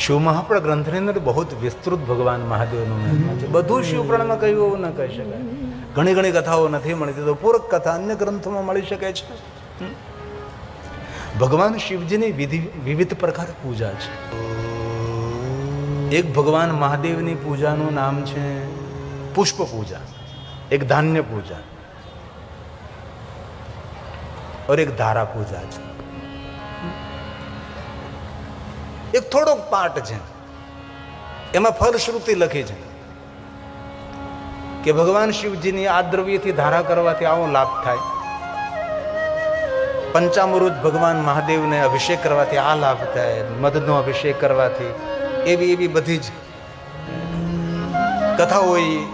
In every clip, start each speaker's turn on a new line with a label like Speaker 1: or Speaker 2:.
Speaker 1: શિવ મહાપુરા ગ્રંથની અંદર બહુ વિસ્તૃત ભગવાન મહાદેવનું મહિમા છે બધું શિવપ્રણમાં કહ્યું એવું ન કહી શકાય ઘણી ઘણી કથાઓ નથી મળતી તો પૂરક કથા અન્ય ગ્રંથોમાં મળી શકે છે। ભગવાન શિવજીની વિધિ વિવિધ પ્રકાર પૂજા છે। એક ભગવાન મહાદેવની પૂજાનું નામ છે પુષ્પ પૂજા એક ધાન્ય પૂજા और એક ધારા પૂજા એક થોડોક પાઠ છે. એમાં ફલશ્રુતિ લખી છે કે ભગવાન શિવજીની આ દ્રવ્યથી ધારા કરવાથી આવો લાભ થાય. પંચામૃત ભગવાન મહાદેવને અભિષેક કરવાથી આ લાભ થાય, મધનો અભિષેક કરવાથી, એવી એવી બધી જ કથાઓ એ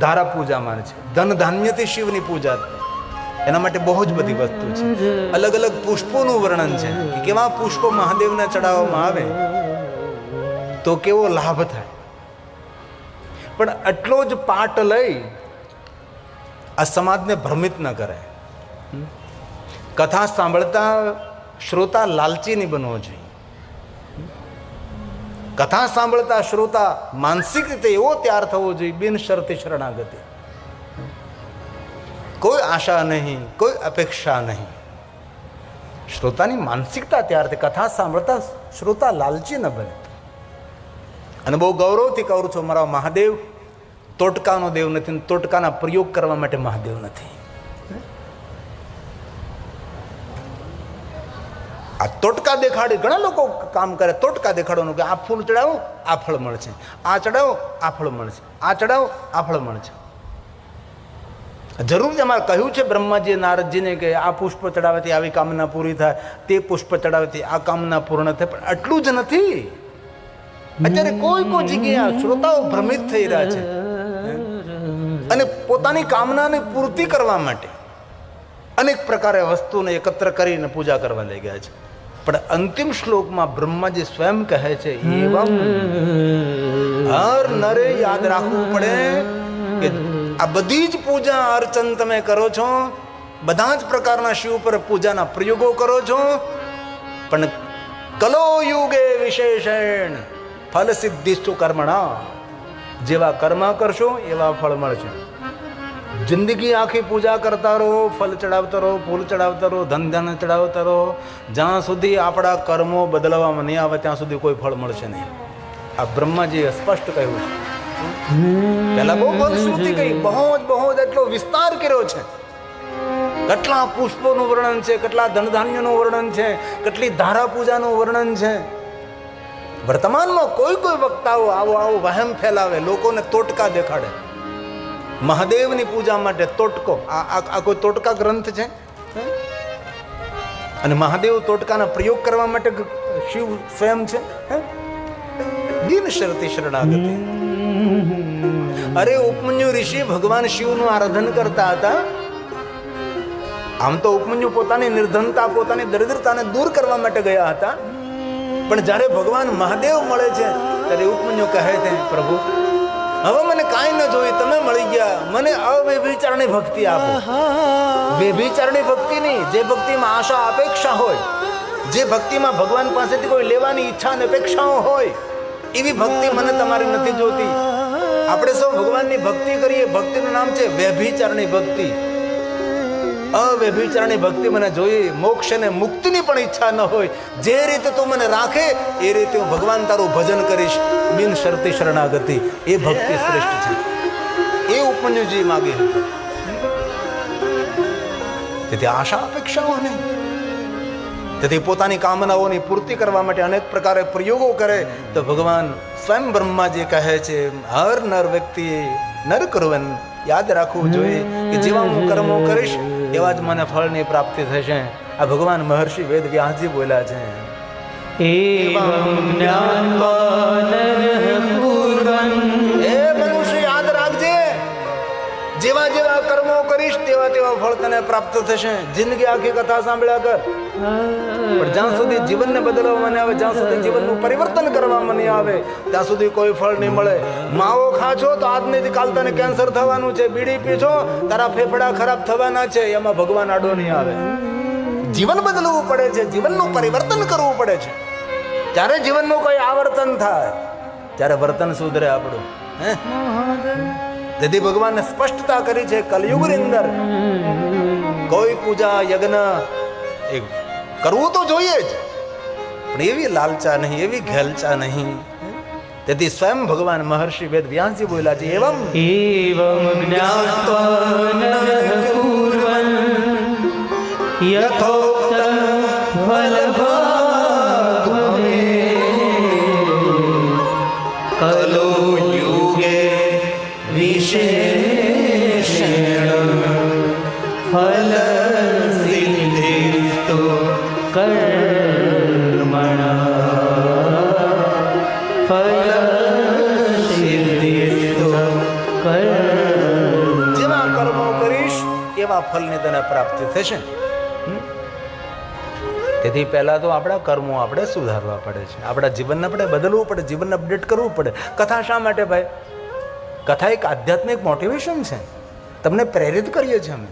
Speaker 1: ધારા પૂજા માને છે. ધન ધાન્યથી શિવની પૂજા થાય. એના માટે બહુ જ બધી વસ્તુ છે. અલગ અલગ પુષ્પોનું વર્ણન છે કેવા પુષ્પો મહાદેવને ચડાવવામાં આવે, તો કેવો લાભ થાય. પણ આટલો જ પાઠ લઈ આ સમાજને ભ્રમિત ન કરે કથા સાંભળતા શ્રોતા લાલચી નહીં બનવો જોઈએ. કથા સાંભળતા શ્રોતા માનસિક રીતે એવો તૈયાર થવો જોઈએ બિન શરતી શરણાગતિ. કોઈ આશા નહીં, કોઈ અપેક્ષા નહીં. શ્રોતાની માનસિકતા ત્યારથી કથા સાંભળતા શ્રોતા લાલચી ન બને. અને બહુ ગૌરવથી કહું છું, મારા મહાદેવ, તોટકાનો દેવ નથી અને તોટકાના પ્રયોગ કરવા માટે મહાદેવ નથી. આ તોટકા દેખાડી, ઘણા લોકો કામ કરે, તોટકા દેખાડવાનું કે આ ફૂલ ચડાવો, આ ફળ મળશે. આ ચડાવો, આ ફળ મળશે. આ ચડાવો, આ ફળ મળશે. જરૂર જ અમારે કહ્યું છે બ્રહ્માજી નારદજીને કે આ પુષ્પ ચડાવવાથી આવી કામના પૂરી થાય. તે પુષ્પ ચડાવવાથી આ કામના પૂર્ણ થાય. પણ આટલું જ નથી. અત્યારે કોઈ કોઈ જગ્યાએ શ્રોતાઓ ભ્રમિત થઈ રહ્યા છે. અને પોતાની કામનાને પૂર્તિ કરવા માટે અનેક પ્રકારે વસ્તુને એકત્ર કરીને પૂજા કરવા લઈ ગયા છે. પણ અંતિમ શ્લોકમાં બ્રહ્માજી સ્વયં કહે છે એવમ હર નરે યાદ રાખવું પડે કે આ બધી જ પૂજા અર્ચન તમે કરો છો. બધા જ પ્રકારના શિવ પર પૂજાના પ્રયોગો કરો છો. પણ કલો યુગે વિશેષણ ફલ સિદ્ધિસ્તુ કર્મણા. જેવા કર્મ કરશો એવા ફળ મળશે. જિંદગી આખી પૂજા કરતા રહો, ફલ ચડાવતા રહો, ફૂલ ચડાવતા રહો, ધન ધન ચડાવતા રહો. જ્યાં સુધી આપણા કર્મો બદલવામાં નહીં આવે, ત્યાં સુધી કોઈ ફળ મળશે નહીં. આ બ્રહ્માજીએ સ્પષ્ટ કહ્યું છે. પહેલા બહુ ફલશ્રુતિ કહી બહુ જ, બહુ એટલો વિસ્તાર કર્યો છે. કેટલા પુષ્પોનું વર્ણન છે, કેટલા ધનધાન્યનું વર્ણન છે, કેટલી ધારા પૂજાનું વર્ણન છે. વર્તમાનમાં કોઈ કોઈ વક્તાઓ આવો આવો વહેમ ફેલાવે, લોકોને તોટકા દેખાડે. મહાદેવની પૂજા માટે તોટકો. આ આ કોઈ તોટકા ગ્રંથ છે? અને મહાદેવ તોટકાના પ્રયોગ કરવા માટે શિવ સ્વયં છે? હે? દિન શરતી શરણાગતિ. અરે ઉપમન્યુ ઋષિ ભગવાન શિવનું આરાધન કરતા હતા. આમ તો ઉપમન્યુ પોતાની નિર્ધનતા, પોતાની દરિદ્રતાને દૂર કરવા માટે ગયા હતા. પણ જ્યારે ભગવાન મહાદેવ મળે છે, ત્યારે ઉપમન્યુ કહે છે, પ્રભુ, હવે મને કાંઈ ન જોઈ તમે મળી ગયા. મને અવ્યભિચારની ભક્તિ આપો. વ્યભિચારની ભક્તિ નહીં, જે ભક્તિમાં આશા, અપેક્ષા હોય, જે ભક્તિમાં ભગવાન પાસેથી કોઈ લેવાની ઈચ્છા અને અપેક્ષાઓ હોય એવી ભક્તિ મને તમારી નથી જોતી આપણે સૌ ભગવાનની ભક્તિ કરીએ, ભક્તિનું નામ છે વ્યભિચારની ભક્તિ. અવ્યભિચારની ભક્તિ મને જોઈએ મોક્ષ અને મુક્તિની પણ ઈચ્છા ન હોય. જે રીતે તું મને રાખે, એ રીતે હું ભગવાન તારું ભજન કરીશ બિન શરતી શરણાગતિ. એ ભક્તિ શ્રેષ્ઠ છે. એ ઉપમન્યુજી માગે. હતી તેથી આશા અપેક્ષાઓ નહીં તેથી પોતાની કામનાઓની પૂર્તિ કરવા માટે અનેક પ્રકારે પ્રયોગો કરે તો ભગવાન સ્વયં બ્રહ્માજી કહે છે, હર નર વ્યક્તિ નર કરવન યાદ રાખવું જોઈએ કે જેવા હું કર્મો કરીશ, એવા જ મને ફળની પ્રાપ્તિ થશે. આ ભગવાન મહર્ષિ વેદ વ્યાસજી બોલ્યા છે. એવમ જ્ઞાન તેવા ફળ તને પ્રાપ્ત થશે. જિંદગી આખી કથા સાંભળ્યા કર. પણ જ્યાં સુધી જીવનને બદલવામાં આવે, જ્યાં સુધી જીવનનું પરિવર્તન કરવામાં નહીં આવે, ત્યાં સુધી કોઈ ફળ નહીં મળે. માવો ખાશો તો આજની કાલ તને કેન્સર થવાનું છે. બીડી પીછો તારા ફેફડા ખરાબ થવાના છે, એમાં ભગવાન આડો નહીં આવે. જીવન બદલવું પડે છે, જીવનનું પરિવર્તન કરવું પડે છે. જ્યારે જીવનનું કોઈ આવર્તન થાય, ત્યારે વર્તન સુધરે આપણું. હે? તેથી ભગવાને સ્પષ્ટતા કરી છે કલયુગની અંદર. કોઈ પૂજા, યજ્ઞ, એ કરવું તો જોઈએ જ. પણ એવી લાલચા નહીં, એવી ઘેલચા નહીં. તેથી સ્વયં ભગવાન મહર્ષિ વેદ વ્યાસજી બોલ્યા છે, એવમ એવમ જ્ઞાત્વા એવા ફલની તને પ્રાપ્તિ થશે. તેથી પહેલાં તો આપણા કર્મો આપણે સુધારવા પડે છે. આપણા જીવનને આપણે બદલવું પડે, જીવનને અપડેટ કરવું પડે. કથા શા માટે ભાઈ? કથા એક આધ્યાત્મિક મોટિવેશન છે. તમને પ્રેરિત કરીએ છીએ અમે.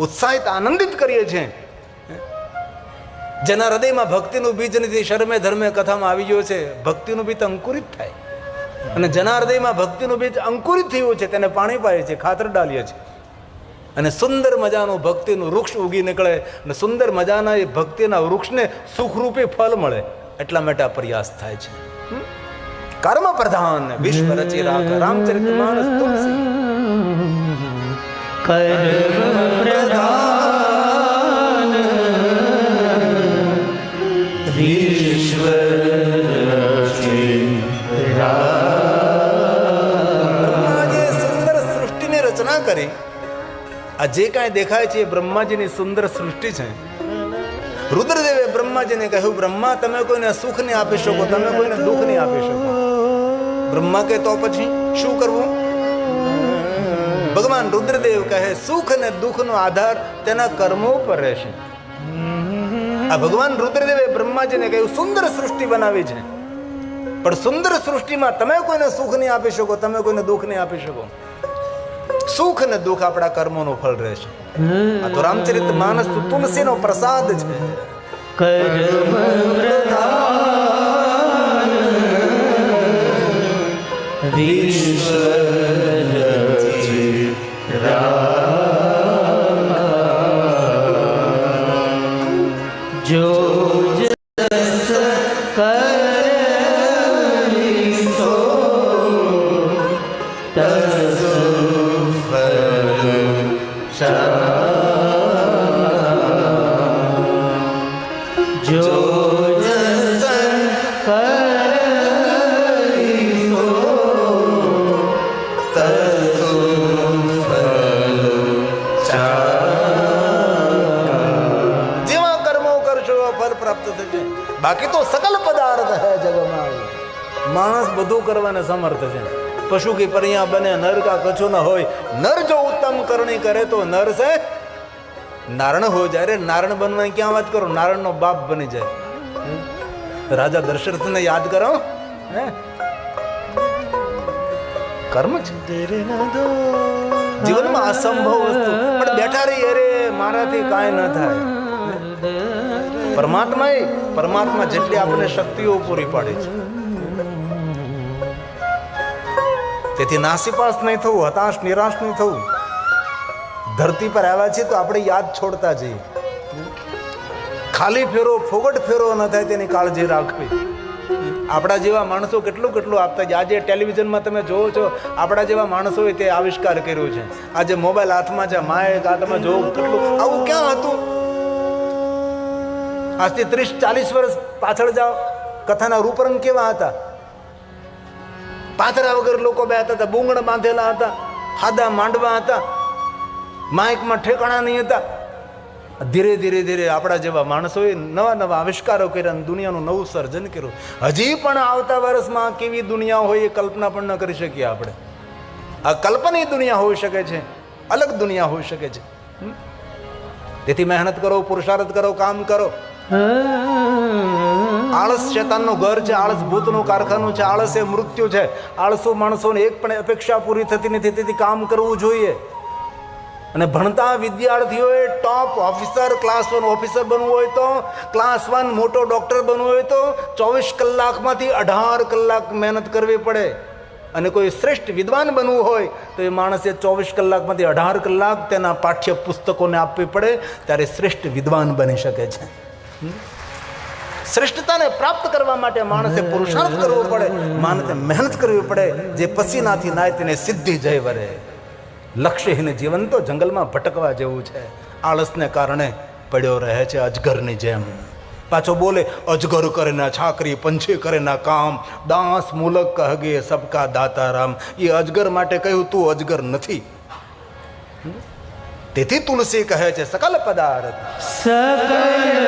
Speaker 1: ઉત્સાહિત, આનંદિત કરીએ છીએ. જેના હૃદયમાં ભક્તિનું બીજ નથી, શરમે ધર્મે કથામાં આવી ગયો છે, ભક્તિનું બીજ અંકુરિત થાય. અને જેના હૃદયમાં ભક્તિનું બીજ અંકુરિત થયું છે, તેને પાણી પાઈએ છીએ, ખાતર ડાલીએ છે અને સુંદર મજાનું ભક્તિનું વૃક્ષ ઉગી નીકળે અને સુંદર મજાના એ ભક્તિના વૃક્ષને સુખરૂપી ફળ મળે એટલા માટે આ પ્રયાસ થાય છે. કર્મ પ્રધાન વિશ્વ રચી રાખ, રામચરિત માણસ કર્મ પ્રધાન આ જે કાંઈ દેખાય છે એ બ્રહ્માજીની સુંદર સૃષ્ટિ છે. રુદ્રદેવે બ્રહ્માજીને કહ્યું, બ્રહ્મા, તમે કોઈને સુખ નહીં આપી શકો, તમે કોઈને દુઃખ નહીં આપી શકો. બ્રહ્મા કે તો પછી શું કરવું? ભગવાન રુદ્રદેવ કહે, સુખ અને દુઃખનો આધાર તેના કર્મો પર રહેશે. આ ભગવાન રુદ્રદેવે બ્રહ્માજીને કહ્યું, સુંદર સૃષ્ટિ બનાવી છે. પણ સુંદર સૃષ્ટિમાં તમે કોઈને સુખ નહીં આપી શકો, તમે કોઈને દુઃખ નહીં આપી શકો. સુખ અને દુઃખ આપણા કર્મોનું ફળ રહેશે આ તો રામચરિત માનસ તો તુલસીનો પ્રસાદ છે. કર્મ વિશ્વ બાકી તો સકલ પદાર્થ હે જગમાં. માણસ બધું કરવાને સમર્થ છે. પશુ કી પરિયા બને નર કા કછું ન હોય. નર જો ઉત્તમ કરણી કરે તો નર છે. નારણ હો જાય રે નારણ બનવાની ક્યાં વાત કરો? નારણનો બાપ બની જાય. રાજા દશરથને યાદ કરો. હે? કર્મ છે. જીવનમાં અસંભવ વસ્તુ. પણ બેઠા રહી અરે મારાથી કાંઈ ન થાય. પરમાત્મા એ પરમાત્મા જેટલી આપણને શક્તિઓ પૂરી પાડે છે. તેથી નાસીપાસ નહીં થવું, હતાશ, નિરાશ નહીં થવું. ધરતી પર આવ્યા છે તો આપણે યાદ છોડતા જઈએ. ખાલી ફેરો, ફોગટ ફેરો ન થાય તેની કાળજી રાખવી. આપણા જેવા માણસો કેટલું કેટલું આપતા છે. આજે ટેલિવિઝનમાં તમે જોવો છો, આપણા જેવા માણસોએ તે આવિષ્કાર કર્યો છે. આજે મોબાઈલ હાથમાં છે, માએ હાથમાં જોવો, કેટલું આવું ક્યાં હતું? આજથી ત્રીસ, ચાલીસ વર્ષ પાછળ જાઓ. કથાના રૂપરંગ કેવા હતા? પાથરા વગર લોકો બેઠા હતા, બુંગણ બાંધેલા હતા હાદા માંડવા હતા, માઇકમાં ઠેકાણા નહીં હતા. ધીરે ધીરે ધીરે આપણા જેવા માણસોએ નવા નવા આવિષ્કારો કર્યા અને દુનિયાનું નવું સર્જન કર્યું. હજી પણ આવતા વર્ષમાં કેવી દુનિયા હોય એ કલ્પના પણ ન કરી શકીએ આપણે. આ કલ્પની દુનિયા હોઈ શકે છે, અલગ દુનિયા હોઈ શકે છે? તેથી મહેનત કરો, પુરુષાર્થ કરો, કામ કરો. આળસ શેતાનનું ઘર છે, આળસ ભૂતનું કારખાનું છે, આળસ એ મૃત્યુ છે. આળસુ માણસોને એક પણ અપેક્ષા પૂરી થતી નથી, તેથી કામ કરવું જોઈએ. અને ભણતા વિદ્યાર્થીઓએ top officer class one officer બનવું હોય તો ક્લાસ વન મોટો ડૉક્ટર બનવું હોય તો, ચોવીસ કલાકમાંથી અઢાર કલાક મહેનત કરવી પડે. અને કોઈ શ્રેષ્ઠ વિદ્વાન બનવું હોય તો એ માણસે ચોવીસ કલાકમાંથી અઢાર કલાક તેના પાઠ્ય પુસ્તકોને આપવી પડે, ત્યારે શ્રેષ્ઠ વિદ્વાન બની શકે છે. શ્રેષ્ઠતાને પ્રાપ્ત કરવા માટે માણસે પુરુષાર્થ કરવો પડે માણસે મહેનત કરવી પડે. જે પસીનાથી નાય તેને સિદ્ધિ જય વરે. લક્ષ્યહીન જીવન તો જંગલમાં ભટકવા જેવું છે. આળસને કારણે પડ્યો રહે છે અજગરની જેમ. પાછો બોલે અજગર કરે ના છાકરી પંછી કરે ના કામ. દાસ મૂલક કહગે સબકા દાતા રામ એ અજગર માટે કહ્યું તું અજગર નથી. તેથી તુલસી કહે છે સકલ પદાર્થ.
Speaker 2: સકલ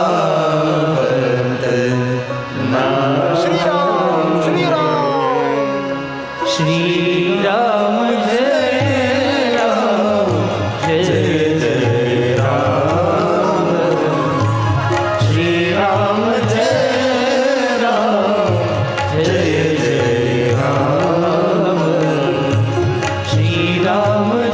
Speaker 2: राम